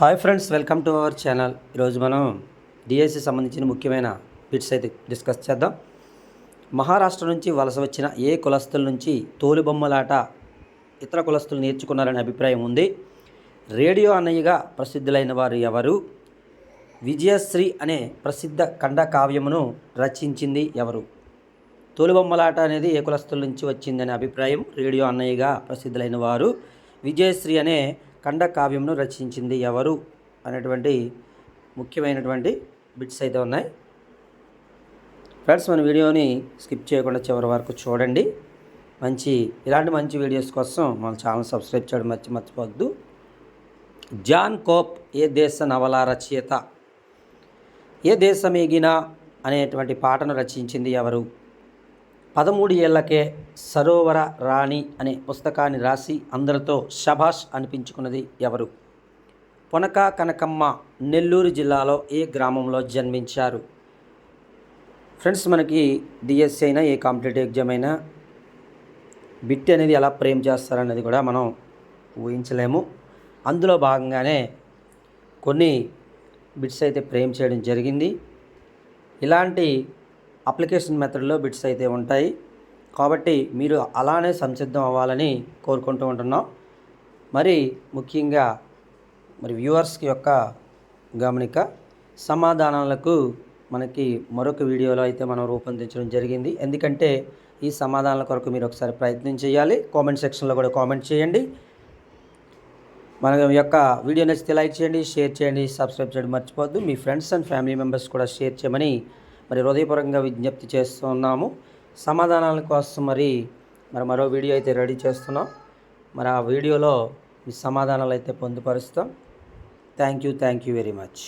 Hi friends welcome to our channel. ఈరోజు మనం DSC సంబంధించిన ముఖ్యమైన బిట్స్ అయితే డిస్కస్ చేద్దాం. మహారాష్ట్ర నుంచి వలస వచ్చిన ఏ కులస్తుల నుంచి తోలుబొమ్మలాట ఇతర కులస్తులు నేర్చుకున్నారనే అభిప్రాయం ఉంది. రేడియో అన్నయ్యగా ప్రసిద్ధులైన వారు ఎవరు? విజయశ్రీ అనే ప్రసిద్ధ ఖండ కావ్యమును రచించింది ఎవరు? తోలుబొమ్మలాట అనేది ఏ కులస్తుల నుంచి వచ్చిందనే అభిప్రాయం రేడియో అన్నయ్యగా ప్రసిద్ధులైన వారు. విజయశ్రీ అనే ఖండ కావ్యంను రచించింది ఎవరు అనేటువంటి ముఖ్యమైనటువంటి బిట్స్ అయితే ఉన్నాయి. ఫ్రెండ్స్ మన వీడియోని స్కిప్ చేయకుండా చివరి వరకు చూడండి. మంచి ఇలాంటి మంచి వీడియోస్ కోసం మన ఛానల్ సబ్స్క్రైబ్ చేయడం మర్చి మర్చిపోవద్దు. జాన్ కోప్ ఏ దేశ నవల రచయిత? ఏ దేశమేగినా అనేటువంటి పాటను రచించింది ఎవరు? పదమూడు ఏళ్ళకే సరోవర రాణి అనే పుస్తకాన్ని రాసి అందరితో షభాష్ అనిపించుకున్నది ఎవరు? పొనక కనకమ్మ నెల్లూరు జిల్లాలో ఏ గ్రామంలో జన్మించారు? ఫ్రెండ్స్ మనకి డిఎస్సి అయినా ఏ కాంపిటేటివ్ ఎగ్జామ్ అయినా బిట్ అనేది ఎలా ప్రేమ్ చేస్తారనేది కూడా మనం ఊహించలేము. అందులో భాగంగానే కొన్ని బిట్స్ అయితే ఫ్రేమ్ చేయడం జరిగింది. ఇలాంటి అప్లికేషన్ మెథడ్లో బిట్స్ అయితే ఉంటాయి. కాబట్టి మీరు అలానే సంసిద్ధం అవ్వాలని కోరుకుంటూ ఉంటున్నాం. మరి ముఖ్యంగా మరి వ్యూవర్స్ యొక్క గమనిక సమాధానాలకు మనకి మరొక వీడియోలో అయితే మనం రూపొందించడం జరిగింది. ఎందుకంటే ఈ సమాధానాల కొరకు మీరు ఒకసారి ప్రయత్నం చేయాలి. కామెంట్ సెక్షన్లో కూడా కామెంట్ చేయండి. మన యొక్క వీడియో నచ్చితే లైక్ చేయండి షేర్ చేయండి సబ్స్క్రైబ్ చేయడం మర్చిపోవద్దు. మీ ఫ్రెండ్స్ అండ్ ఫ్యామిలీ మెంబర్స్ కూడా షేర్ చేయమని మరి హృదయపూర్వకంగా విజ్ఞప్తి చేస్తున్నాము సమాధానాల కోసం మరి మరి మరో వీడియో అయితే రెడీ చేస్తున్నాం. మరి ఆ వీడియోలో మీ సమాధానాలు అయితే పొందుపరుస్తాం. Thank you thank you very much